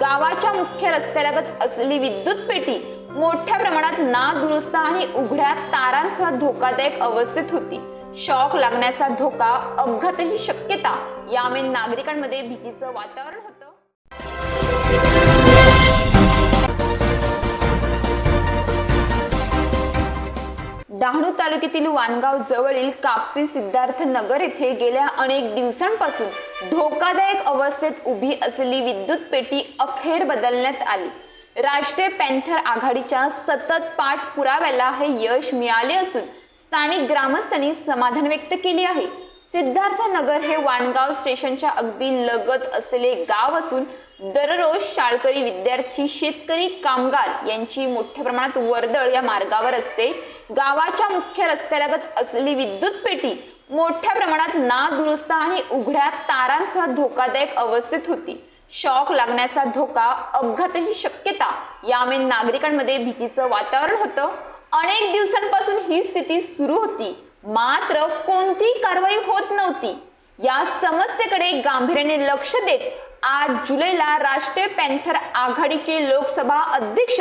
गावाच्या मुख्य रस्त्यालगत असलेली विद्युत पेटी मोठ्या प्रमाणात नादुरुस्त आणि उघड्या तारांसह धोकादायक अवस्थेत होती. शॉक लागण्याचा धोका अपघाताची शक्यता यामुळे नागरिकांमध्ये भीतीचं वातावरण होतं. तालुक्यातील वानगाव जवळील कापसी सिद्धार्थ नगर येथे गेल्या अनेक दिवसांपासून धोकादायक अवस्थेत उभी असलेली विद्युत पेटी अखेर बदलण्यात आली. राष्ट्रीय पॅन्थर आघाडीच्या सतत पाठपुराव्याला हे यश मिळाले असून स्थानिक ग्रामस्थांनी समाधान व्यक्त केले आहे. सिद्धार्थ नगर हे वाणगाव स्टेशनच्या अगदी लगत असलेले गाव असून दररोज शाळकरी विद्यार्थी शेतकरी कामगार यांची मोठ्या प्रमाणात वर्दळ या मार्गावर असते. गावाच्या मुख्य रस्त्यालगत असलेली विद्युत पेटी मोठ्या प्रमाणात नादुरुस्त आणि उघड्या तारांसह धोकादायक अवस्थेत होती. शॉक लागण्याचा धोका अपघाताची शक्यता यामुळे नागरिकांमध्ये भीतीचं वातावरण होतं. अनेक दिवसांपासून ही स्थिती सुरू होती. मात्र कोणतीही कारवाई होत नव्हती. या समस्येकडे गांभीर्याने लक्ष देत आठ जुलैला राष्ट्रीय पॅन्थर आघाडीचे लोकसभा अध्यक्ष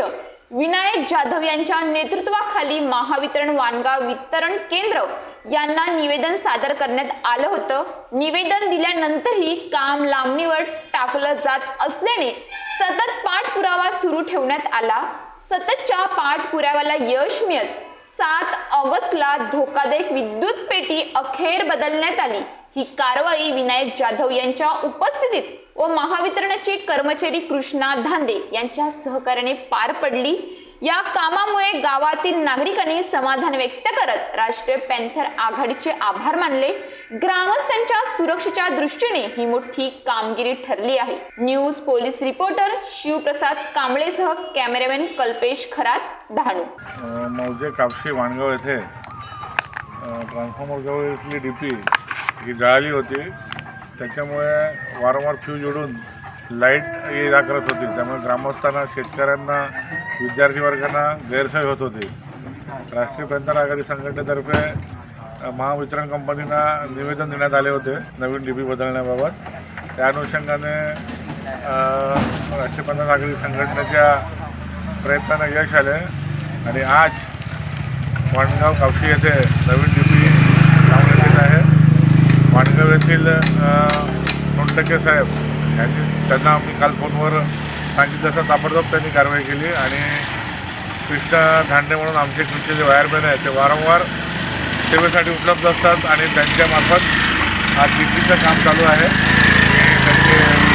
विनायक जाधव यांच्या नेतृत्वाखाली महावितरण वानगा वितरण केंद्र यांना निवेदन सादर करण्यात आलं होतं. निवेदन दिल्यानंतरही काम लांबणीवर टाकलं जात असल्याने सतत पाठपुरावा सुरू ठेवण्यात आला. सततच्या पाठपुराव्याला यश मिळत सात ऑगस्टला धोकादायक विद्युत पेटी अखेर बदलण्यात आली. ही कारवाई विनायक जाधव यांच्या उपस्थितीत व महावितरणचे कर्मचारी कृष्णा धांदे यांच्या सहकार्याने पार पडली. या कामामुळे गावातील नागरिकांनी समाधान व्यक्त करत राष्ट्रीय पॅन्थर आघाडीचे आभार मानले. ग्रामस्थांच्या सुरक्षेच्या दृष्टीने ही मोठी कामगिरी ठरली आहे. न्यूज पोलीस रिपोर्टर शिवप्रसाद कांबळेसह कॅमेरामॅन कल्पेश खरात. डहाणू मौजे कापशी वाणगाव येथे ट्रान्सफॉर्मर जवळ इथली डी पी ही जळाली होती त्याच्यामुळे वारंवार फ्यूज उडून लाइट ये जा करत होती. त्यामुळे ग्रामस्थांना शेतकऱ्यांना विद्यार्थी वर्गांना गैरसोय होत होती. राष्ट्रीय पॅन्थर आघाडी संघटनेतर्फे महावितरण कंपनीना निवेदन देण्यात आले होते नवीन डी पी बदलण्याबाबत. त्या अनुषंगाने राष्ट्रीय पॅन्थर आघाडी संघटनेच्या प्रयत्नांना यश आले आणि आज वाणगाव कावशी येथे नवीन डीपी लावण्यात येत आहे. वाणगाव येथील मुंडके साहेब यांनी त्यांना आम्ही काल फोनवर सांगितलं तसं ताबडतोब त्यांनी कारवाई केली आणि कृष्ण धांडे म्हणून आमचे कृषी जे वायरमॅन आहेत ते वारंवार सेवेसाठी उपलब्ध असतात आणि त्यांच्यामार्फत आज डीपीचं काम चालू आहे. त्यांचे